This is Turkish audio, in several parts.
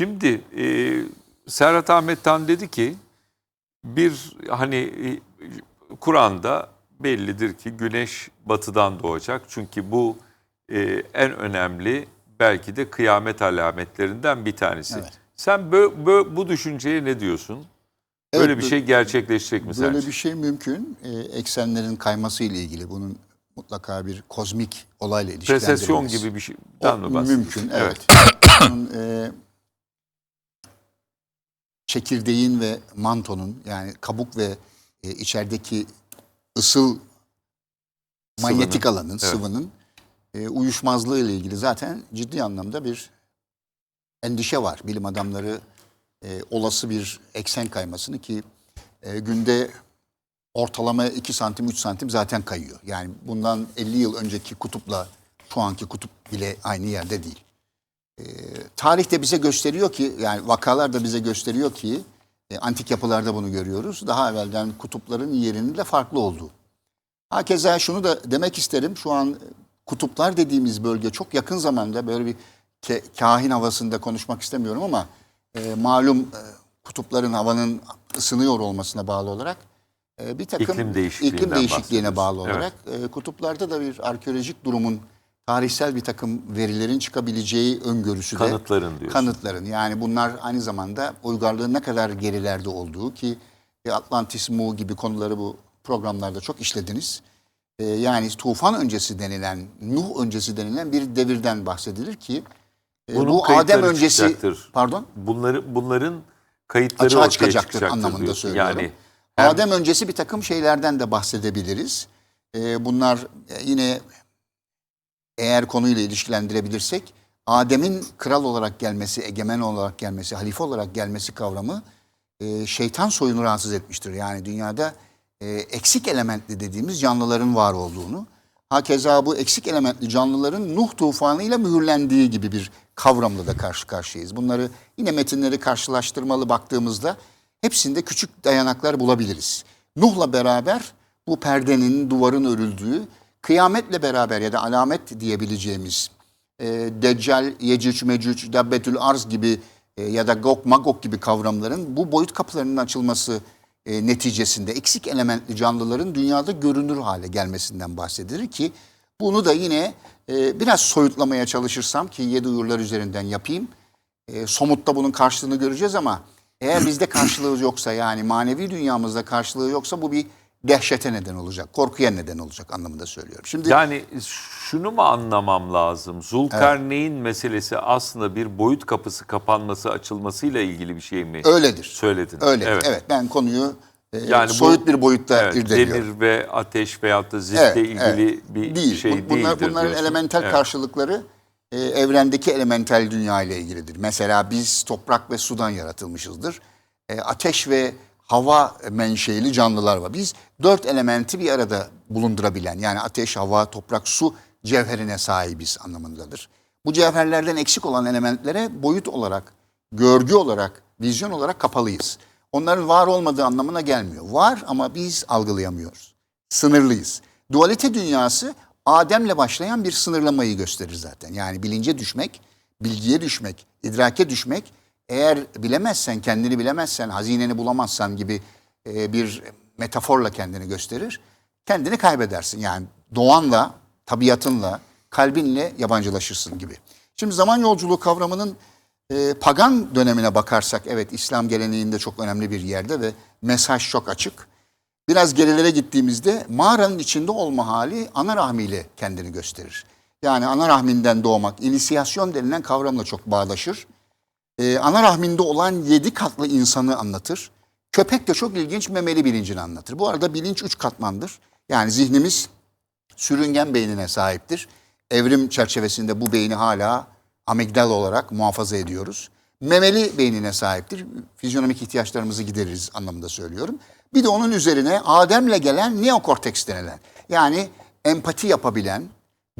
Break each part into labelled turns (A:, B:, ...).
A: Şimdi e, Serhat Ahmet Tan dedi ki bir hani e, Kur'an'da bellidir ki güneş batıdan doğacak. Çünkü bu e, en önemli belki de kıyamet alametlerinden bir tanesi.
B: Evet.
A: Sen bö- bö- bu düşünceye ne diyorsun? Böyle
B: Evet,
A: bir şey gerçekleşecek mi
B: Böyle
A: sence?
B: bir şey mümkün. Ee, eksenlerin kayması ile ilgili bunun mutlaka bir kozmik olayla ilişkilendirilmesi.
A: Resesyon gibi bir şeyden mi bahsediyorsun?
B: Mümkün, evet. Bunun, e, çekirdeğin ve mantonun yani kabuk ve e, içerideki ısıl manyetik
A: Sıvının,
B: alanın,
A: evet.
B: sıvının e, uyuşmazlığı ile ilgili zaten ciddi anlamda bir endişe var. Bilim adamları e, olası bir eksen kaymasını ki e, günde ortalama 2 santim 3 santim zaten kayıyor. Yani bundan 50 yıl önceki kutupla şu anki kutup bile aynı yerde değil. Ee, tarih de bize gösteriyor ki yani vakalar da bize gösteriyor ki e, antik yapılarda bunu görüyoruz. Daha evvelden kutupların yerinin de farklı olduğu. Hakeza şunu da demek isterim. Şu an kutuplar dediğimiz bölge çok yakın zamanda böyle bir ke- kahin havasında konuşmak istemiyorum ama e, malum e, kutupların havanın ısınıyor olmasına bağlı olarak e, bir takım
A: İklim değişikliğinden
B: iklim değişikliğine bağlı olarak e, kutuplarda da bir arkeolojik durumun tarihsel bir takım verilerin çıkabileceği öngörüsü de
A: Kanıtların diyorsun.
B: kanıtların yani bunlar aynı zamanda uygarlığın ne kadar gerilerde olduğu ki e, Atlantis Mu gibi konuları bu programlarda çok işlediniz. E, yani tufan öncesi denilen, Nuh öncesi denilen bir devirden bahsedilir ki e,
A: Bunun
B: bu Adem öncesi
A: çıkacaktır.
B: pardon
A: Bunları bunların kayıtları
B: açığa
A: ortaya
B: çıkacaktır
A: çıkacaktır
B: anlamında
A: diyorsun.
B: söylüyorum.
A: Yani hem-
B: Adem öncesi bir takım şeylerden de bahsedebiliriz. Ee, bunlar yine eğer konuyla ilişkilendirebilirsek Adem'in kral olarak gelmesi, egemen olarak gelmesi, halife olarak gelmesi kavramı e, şeytan soyunu rahatsız etmiştir. Yani dünyada e, eksik elementli dediğimiz canlıların var olduğunu, hakeza bu eksik elementli canlıların Nuh tufanıyla mühürlendiği gibi bir kavramla da karşı karşıyayız. Bunları yine metinleri karşılaştırmalı baktığımızda hepsinde küçük dayanaklar bulabiliriz. Nuh'la beraber bu perdenin, duvarın örüldüğü, kıyametle beraber ya da alamet diyebileceğimiz e, Deccal, Yecüc, Mecüc, Dabbetül Arz gibi e, ya da Gog Magog gibi kavramların bu boyut kapılarının açılması e, neticesinde eksik elementli canlıların dünyada görünür hale gelmesinden bahsedilir ki bunu da yine e, biraz soyutlamaya çalışırsam ki yedi uyurlar üzerinden yapayım. E, somutta bunun karşılığını göreceğiz ama eğer bizde karşılığı yoksa yani manevi dünyamızda karşılığı yoksa bu bir dehşete neden olacak, korkuya neden olacak anlamında söylüyorum. Şimdi
A: Yani şunu mu anlamam lazım? Zulkarneyn meselesi aslında bir boyut kapısı kapanması, açılmasıyla ilgili bir şey mi?
B: öyledir.
A: Söyledin.
B: Öyle.
A: Evet.
B: Evet. ben konuyu e,
A: Yani bu-
B: soyut bir boyutta
A: Evet,
B: irdeliyorum.
A: demir ve ateş veyahut da ziftle
B: Evet,
A: ilgili
B: evet.
A: bir
B: Değil.
A: şey
B: Bu- bunlar,
A: değildir
B: Bunların
A: diyorsun.
B: elemental
A: Evet.
B: karşılıkları e, evrendeki elemental dünya ile ilgilidir. Mesela biz toprak ve sudan yaratılmışızdır. E, ateş ve hava menşeili canlılar var. Biz dört elementi bir arada bulundurabilen yani ateş, hava, toprak, su cevherine sahibiz anlamındadır. Bu cevherlerden eksik olan elementlere boyut olarak, görgü olarak, vizyon olarak kapalıyız. Onların var olmadığı anlamına gelmiyor. Var ama biz algılayamıyoruz sınırlıyız. Dualite dünyası Adem'le başlayan bir sınırlamayı gösterir zaten. Yani bilince düşmek, bilgiye düşmek, idrake düşmek eğer bilemezsen, kendini bilemezsen, hazineni bulamazsan gibi e, bir metaforla kendini gösterir. Kendini kaybedersin. Yani doğanla, tabiatınla, kalbinle yabancılaşırsın gibi. Şimdi zaman yolculuğu kavramının e, pagan dönemine bakarsak evet İslam geleneğinde çok önemli bir yerde ve mesaj çok açık. Biraz gerilere gittiğimizde mağaranın içinde olma hali ana rahmiyle kendini gösterir. Yani ana rahminden doğmak, inisiyasyon denilen kavramla çok bağdaşır. Ee, ana rahminde olan yedi katlı insanı anlatır. Köpek de çok ilginç memeli bilincini anlatır. Bu arada bilinç üç katmandır. Yani zihnimiz sürüngen beynine sahiptir. Evrim çerçevesinde bu beyni hala amigdala olarak muhafaza ediyoruz. Memeli beynine sahiptir. Fizyonomik ihtiyaçlarımızı gideririz anlamında söylüyorum. Bir de onun üzerine Adem'le gelen neokorteks denilen yani empati yapabilen,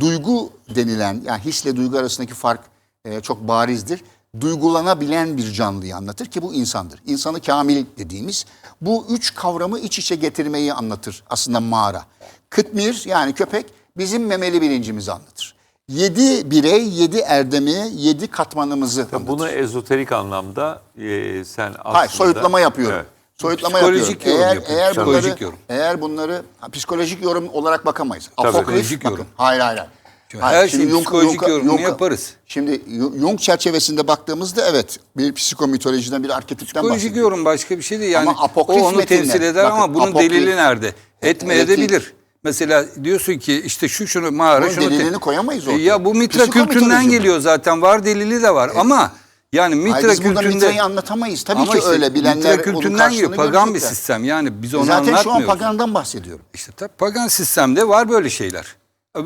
B: duygu denilen yani hisle duygu arasındaki fark e, çok barizdir. Duygulanabilen bir canlıyı anlatır ki bu insandır. İnsanı kamil dediğimiz bu üç kavramı iç içe getirmeyi anlatır aslında mağara. Kıtmir yani köpek bizim memeli bilincimizi anlatır. Yedi birey, yedi erdemi, yedi katmanımızı anlatır.
A: Bunu ezoterik anlamda e, sen aslında...
B: Hayır, soyutlama yapıyorum.
A: Evet.
B: Soyutlama
C: Psikolojik
B: yapıyorum.
C: yorum
B: Eğer, eğer bunları,
C: Psikolojik yorum.
B: eğer bunları ha, psikolojik yorum olarak bakamayız.
A: Tabii.
B: Apokrif,
C: Psikolojik
B: bakın.
C: yorum.
B: Hayır, hayır, hayır.
C: Her
B: Jung-
C: psikolojik yorumunu yaparız.
B: Şimdi Jung çerçevesinde baktığımızda evet bir psikomitolojiden bir arketipten
C: Psikolojik
B: bahsediyoruz.
C: yorum başka bir şey değil. Yani
B: Ama
C: o onu
B: metinler,
C: temsil eder
B: bakın,
C: ama bunun
B: apokrif-
C: delili nerede? Etmeyebilir.
B: Etik-
C: Mesela diyorsun ki işte şu şunu mağara
B: Bunun
C: şunu
B: delilini koyamayız
C: E
B: ortaya.
C: Ya bu mitra kültüründen geliyor zaten. Var delili de var ama yani mitra
B: Hayır, biz burada
C: kültüründe
B: mitrayı anlatamayız. Tabii
C: ama
B: ki
C: işte
B: öyle bilenler
C: mitra
B: onun
C: kültüründen geliyor. Pagan bir sistem. Yani biz onu
B: Zaten şu an
C: anlatmıyoruz.
B: pagandan bahsediyorum.
C: İşte tabii pagan sistemde var böyle şeyler.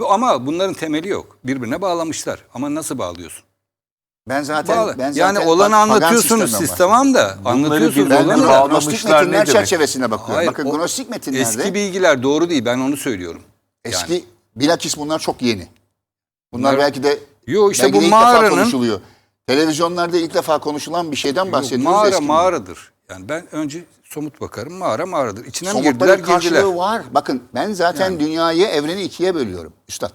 C: Ama bunların temeli yok. Birbirine bağlamışlar. Ama nasıl bağlıyorsun?
B: Ben zaten ben
C: yani
B: zaten
C: olanı
B: pagan
C: anlatıyorsunuz siz tamam da anlatıyorsunuz
B: Ben
C: olanı da.
B: gnostik metinler
A: ne demek?
B: çerçevesine bakıyorum.
C: Hayır,
B: Bakın
C: o
B: gnostik metinlerde
C: Eski bilgiler doğru değil ben onu söylüyorum.
B: eski bilakis bunlar çok yeni. Bunlar,
C: Bunlar-
B: belki de
C: Yo, işte
B: belki
C: bu
B: de ilk defa
C: mağaranın-
B: konuşuluyor. Televizyonlarda ilk defa konuşulan bir şeyden
C: Yok,
B: bahsediyoruz.
C: mağara
B: eski
C: mağaradır. Yani ben önce somut bakarım. Mağara mağaradır. İçine mi
B: Somutların
C: girdiler girdiler.
B: karşılığı var. Bakın ben zaten dünyayı, evreni ikiye bölüyorum üstad.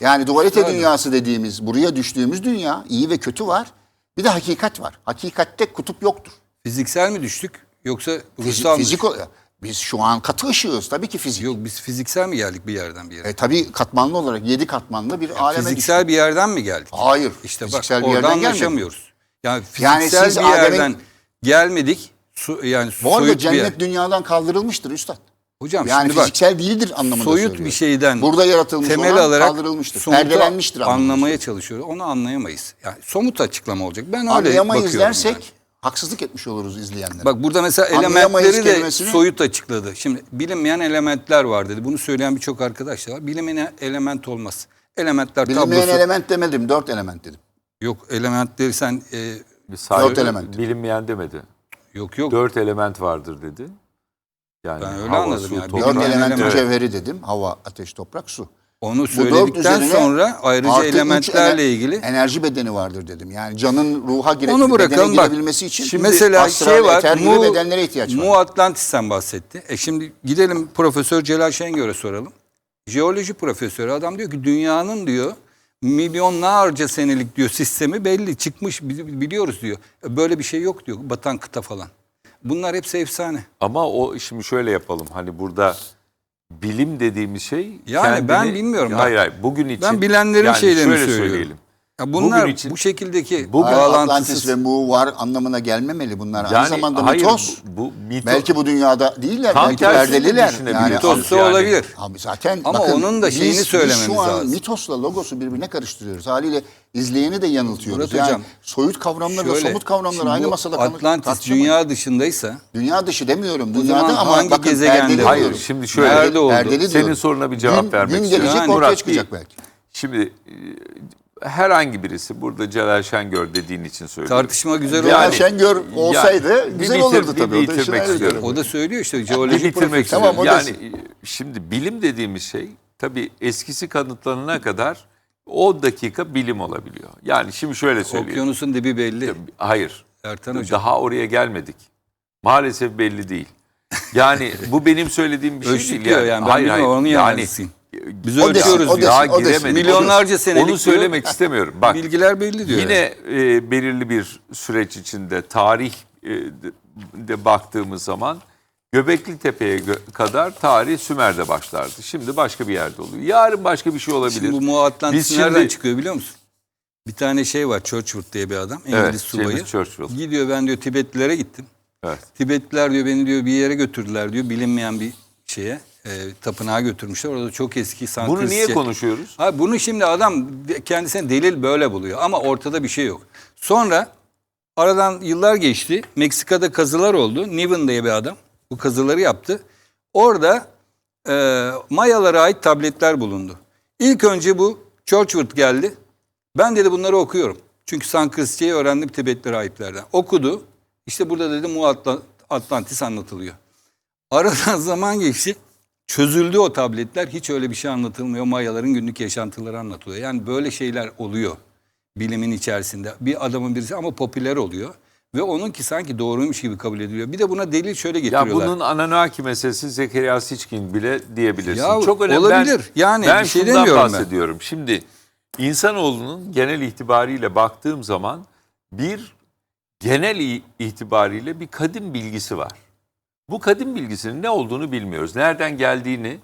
B: Yani dualite
C: Tabii.
B: dünyası dediğimiz, buraya düştüğümüz dünya, iyi ve kötü var. Bir de hakikat var. Hakikatte kutup yoktur.
C: Fiziksel mi düştük yoksa
B: Fizik,
C: ruhsal mı?
B: fizik o- biz şu an katı ışığız. Tabii ki fizik.
C: Yok biz fiziksel mi geldik bir yerden bir yere?
B: E, tabii katmanlı olarak yedi katmanlı bir aleme
C: fiziksel
B: düştük.
C: bir yerden mi geldik?
B: Hayır.
C: İşte bak
B: fiziksel bir
C: orada
B: yerden gelmedi.
C: anlaşamıyoruz. Yani
B: Yani
C: fiziksel
B: siz
C: bir
B: Adem'in-
C: yerden gelmedik. Su, yani
B: Bu arada
C: soyut bir yer.
B: cennet dünyadan kaldırılmıştır üstad.
C: Hocam
B: Yani
C: şimdi bak
B: fiziksel değildir anlamında
C: soyut
B: söylüyorum.
C: bir şeyden
B: Burada yaratılmış
C: temel
B: olan
C: alarak
B: kaldırılmıştır.
C: somutu
B: Perdelenmiştir anlamında.
C: anlamaya çalışıyoruz. Onu anlayamayız. Yani somut açıklama olacak. Ben öyle
B: Anlayamayız
C: bakıyorum
B: dersek
C: yani.
B: haksızlık etmiş oluruz izleyenlere.
C: Bak burada mesela
B: Anlayamayız
C: elementleri de
B: kelimesini-
C: soyut açıkladı. Şimdi bilinmeyen elementler var dedi. Bunu söyleyen birçok arkadaş da var. Bilinmeyen element olmaz. Elementler
B: Bilinmeyen
C: tablosu.
B: element demedim, dört element dedim.
C: Yok elementleri sen e,
A: Sadece
B: Dört element.
A: Bilinmeyen demedi.
C: yok yok.
A: Dört element vardır dedi. Yani
C: Ben öyle
A: hava,
C: anladım
A: su,
C: yani.
A: toprak.
B: Dört elementin
C: element.
B: cevheri dedim. Hava, ateş, toprak, su.
C: Onu söyledikten sonra ayrıca elementlerle ilgili
B: Enerji bedeni vardır dedim. Yani canın ruha gire,
C: Onu bırakalım bak.
B: girebilmesi için
C: Şimdi mesela
B: astral,
C: şey var. Mu,
B: bedenlere ihtiyaç var.
C: Mu Atlantis'ten bahsetti. E şimdi gidelim Profesör Celal Şengör'e soralım. Jeoloji profesörü adam diyor ki dünyanın diyor milyonlarca senelik diyor sistemi belli çıkmış bi- biliyoruz diyor. Böyle bir şey yok diyor batan kıta falan. Bunlar hepsi efsane.
A: Ama o şimdi şöyle yapalım. Hani burada bilim dediğimiz şey
C: Yani ben bilmiyorum.
A: Hayır hayır. Bugün için
C: ben bilenlerin
A: yani
C: şeylerini
A: şöyle
C: söylüyorum.
A: söyleyelim.
C: Ya bunlar
A: Bugün için-
C: bu şekildeki
A: Bugün
B: Atlantis ve Mu var anlamına gelmemeli bunlar. Aynı
A: Yani
B: zamanda
A: hayır,
B: mitos.
A: Bu, bu mito,
B: Belki bu dünyada değiller.
A: Tam
B: belki perdeliler.
A: düşünebiliyorsunuz.
C: Mitos'ta
A: Yani-
C: olabilir.
B: Abi zaten
C: Ama
B: bakın,
C: onun da şeyini
B: biz,
C: söylememiz
B: biz şu an
C: lazım.
B: mitosla logosu birbirine karıştırıyoruz. Haliyle izleyeni de yanıltıyoruz.
C: Murat
B: yani
C: Hocam,
B: soyut kavramlarla
C: Şöyle,
B: somut kavramları
C: şimdi
B: aynı masada
C: Atlantis dünya dışındaysa
B: Dünya dışı demiyorum. Dünyada ama
C: hangi
B: bakın
C: gezegende?
A: Hayır
B: diyorum.
A: şimdi şöyle.
C: Nerede oldu?
A: Senin soruna bir cevap
B: gün,
A: vermek
B: gün
A: istiyorum.
B: gelecek
C: Yani
B: ortaya çıkacak belki.
A: Şimdi herhangi birisi burada Celal Şengör dediğin için söylüyorum.
C: tartışma güzel
B: Celal
C: oldu.
B: Şengör olsaydı
A: Yani
B: güzel
A: bir bitir-
B: olurdu
A: bir
B: tabii. O da
A: bitirmek
B: ayrı
A: istiyorum.
C: O da söylüyor işte
A: Bir
C: jeoloji
A: bitirmek
C: profesörü.
A: istiyorum.
B: Tamam, o da-
A: yani e, şimdi bilim dediğimiz şey tabii eskisi kanıtlanana kadar o dakika bilim olabiliyor. Yani şimdi şöyle söyleyeyim.
C: Okyanusun dibi belli.
A: Hayır.
C: Ertan Hocam.
A: Daha oraya gelmedik. Maalesef belli değil. Yani bu benim söylediğim bir şey
C: Ölçtük
A: değil.
C: diyor
A: Yani.
C: yani. Ben bilmiyorum, onun yabancısıyım. Biz
B: O desin,
C: ölçüyoruz
B: o.
A: Daha
B: desin, o desin.
A: giremedik.
C: Milyonlarca senelik
A: Onu söylemek istemiyorum. Bak
C: Bilgiler belli diyor.
A: yine e, belirli bir süreç içinde tarih e, de, baktığımız zaman Göbekli Tepe'ye gö- kadar tarih Sümer'de başlardı. Şimdi başka bir yerde oluyor. Yarın başka bir şey olabilir.
C: Şimdi bu Mu Atlantis
A: Biz şimdi-
C: nereden çıkıyor biliyor musun? Bir tane şey var Churchward diye bir adam. İngiliz
A: Evet,
C: subayı.
A: Churchill.
C: Gidiyor ben diyor Tibetlilere gittim.
A: Evet.
C: Tibetliler diyor beni diyor bir yere götürdüler diyor. Bilinmeyen bir şeye. E, tapınağa götürmüşler. Orada çok eski
A: Bunu
C: Sanskrit
A: niye
C: şey-
A: konuşuyoruz?
C: Ha, bunu şimdi adam kendisine delil böyle buluyor ama ortada bir şey yok. Sonra aradan yıllar geçti. Meksika'da kazılar oldu. Niven diye bir adam bu kazıları yaptı. Orada e, Mayalara ait tabletler bulundu. İlk önce bu Churchward geldi. Ben dedi bunları okuyorum. Çünkü Sanskritçeyi öğrendim Tibetli rahiplerden. Okudu. İşte burada dedi Mu Atla- Atlantis anlatılıyor. Aradan zaman geçti. Çözüldü o tabletler. Hiç öyle bir şey anlatılmıyor. Mayaların günlük yaşantıları anlatılıyor. Yani böyle şeyler oluyor bilimin içerisinde. Bir adamın birisi ama popüler oluyor. Ve onunki sanki doğruymuş gibi kabul ediliyor. Bir de buna delil şöyle
A: Ya
C: getiriyorlar.
A: bunun Anunnaki meselesi Zekeriya Sitchin bile diyebilirsin.
C: Ya
A: Çok önemli.
C: olabilir.
A: Ben,
C: Yani
A: ben
C: bir şey demiyorum ben.
A: bahsediyorum. Şimdi İnsanoğlunun genel itibariyle baktığım zaman bir genel itibariyle bir kadim bilgisi var. Bu kadim bilgisinin ne olduğunu bilmiyoruz. Nereden geldiğini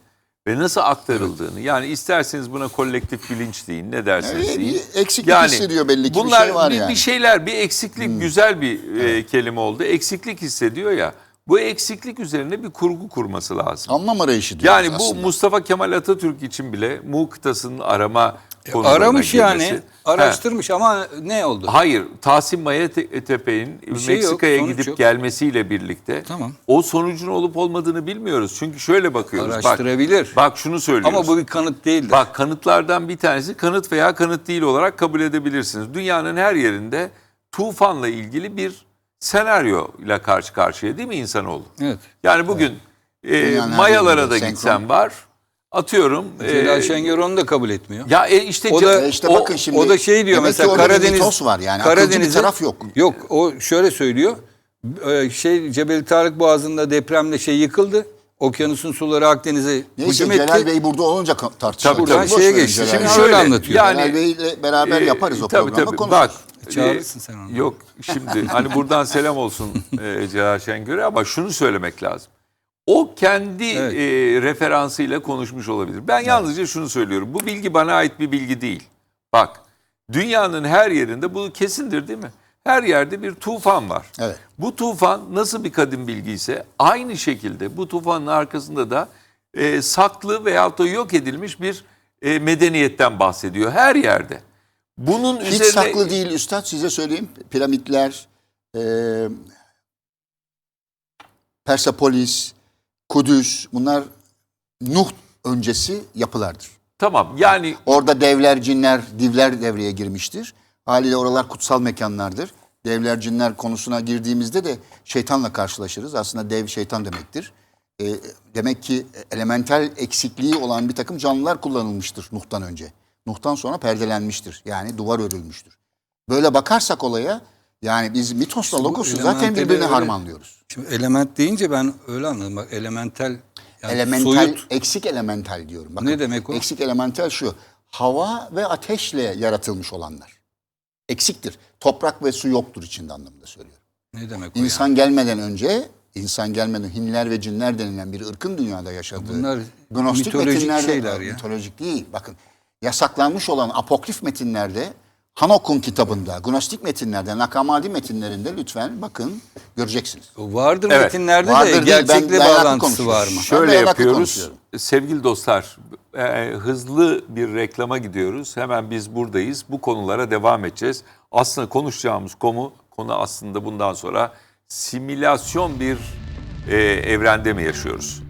A: ve nasıl aktarıldığını. Yani isterseniz buna kolektif bilinç deyin, ne derseniz
B: Yani
A: deyin.
B: bir eksiklik hissediyor belli ki, bir
A: bunlar
B: şey var
A: bir,
B: yani. Hmm.
A: bir şeyler, bir eksiklik güzel bir e, kelime oldu. Eksiklik hissediyor ya. Bu eksiklik üzerine bir kurgu kurması lazım.
B: Anlam arayışı diyoruz
A: Yani bu
B: aslında.
A: Mustafa Kemal Atatürk için bile Mu kıtasının arama konularına
C: Aramış yani.
A: girmesi.
C: Araştırmış ama ne oldu?
A: Ha, Hayır, Tahsin Maya Te- Tepe'nin
C: şey yok,
A: Meksika'ya
C: sonuç
A: gidip
C: yok.
A: gelmesiyle birlikte
C: Tamam.
A: o sonucun olup olmadığını bilmiyoruz. Çünkü şöyle bakıyoruz. Bak,
C: Araştırabilir.
A: bak şunu söylüyoruz.
C: Ama bu bir kanıt değildir.
A: Bak kanıtlardan bir tanesi kanıt veya kanıt değil olarak kabul edebilirsiniz. Dünyanın her yerinde tufanla ilgili bir senaryo ile karşı karşıya değil mi insanoğlu?
C: Evet.
A: Yani bugün e,
B: Dünyanın her
A: Mayalara
B: yerinde
A: da
B: senkron.
A: gitsem var. Atıyorum.
C: Celal
A: e,
C: Şengör onu da kabul etmiyor.
A: ya e, işte
C: O da-
B: E işte
A: o-
B: bakın şimdi.
C: o da şey diyor
B: demek
C: mesela
B: ki orada bir
C: Karadeniz
B: mitos var yani. Akılcı bir taraf yok.
C: Yok o şöyle söylüyor. Ee, Şey Cebeli Tarık Boğazı'nda depremle şey yıkıldı. Okyanusun suları Akdeniz'e
B: Neyse
C: hücum
B: Celal
C: etti.
B: Bey burada olunca ka- tartışalım.
A: Tabii,
C: Buradan
B: Boş
C: şeye
B: verin
C: geçti.
B: Celal
C: Şimdi
B: Bey'i.
C: şöyle anlatıyor.
A: Yani,
B: Celal Bey'le beraber
A: e,
B: yaparız o
A: tabii,
B: programı
A: tabii.
B: konuşuruz.
A: Bak,
C: Çağırırsın
A: e,
C: sen onu.
A: Yok şimdi hani buradan selam olsun e, Celal Şengör'e ama şunu söylemek lazım. O kendi
C: Evet.
A: e, referansıyla konuşmuş olabilir. Ben yalnızca şunu söylüyorum. Bu bilgi bana ait bir bilgi değil. Bak dünyanın her yerinde bu kesindir değil mi? Her yerde bir tufan var.
B: Evet.
A: Bu tufan nasıl bir kadim bilgi ise aynı şekilde bu tufanın arkasında da e, saklı veyahut da yok edilmiş bir e, medeniyetten bahsediyor her yerde. Bunun
B: Hiç
A: üzerine
B: saklı değil üstad size söyleyeyim. Piramitler, e, Persepolis, Kudüs bunlar Nuh öncesi yapılardır.
A: Tamam yani
B: Orada devler, cinler, divler devreye girmiştir. Haliyle oralar kutsal mekanlardır. Devler, cinler konusuna girdiğimizde de şeytanla karşılaşırız. Aslında dev şeytan demektir. E, demek ki elemental eksikliği olan bir takım canlılar kullanılmıştır Nuh'tan önce. Nuh'tan sonra perdelenmiştir. Yani duvar örülmüştür. Böyle bakarsak olaya yani biz mitosla logosu zaten birbirine harmanlıyoruz.
C: Şimdi element deyince ben öyle anladım. Bak elementel yani
B: elemental,
C: soyut.
B: eksik elemental diyorum. Bakın,
C: Ne demek o?
B: Eksik elemental şu. Hava ve ateşle yaratılmış olanlar. Eksiktir. Toprak ve su yoktur içinde anlamında söylüyorum.
C: Ne demek o
B: İnsan gelmeden önce, insan gelmeden Hinler ve cinler denilen bir ırkın dünyada yaşadığı
C: Bunlar
B: gnostik
C: mitolojik şeyler ya.
B: Mitolojik değil. Bakın yasaklanmış olan apokrif metinlerde Hanok'un kitabında, gnostik metinlerde, Nakamadi metinlerinde lütfen bakın göreceksiniz.
C: Vardır
A: Evet.
C: metinlerde
B: Vardır
C: de
B: değil,
C: gerçekle
B: ben
C: bağlantısı var mı?
A: Şöyle yapıyoruz. Sevgili dostlar, e, hızlı bir reklama gidiyoruz. Hemen biz buradayız. Bu konulara devam edeceğiz. Aslında konuşacağımız konu konu aslında bundan sonra simülasyon bir e, evrende mi yaşıyoruz?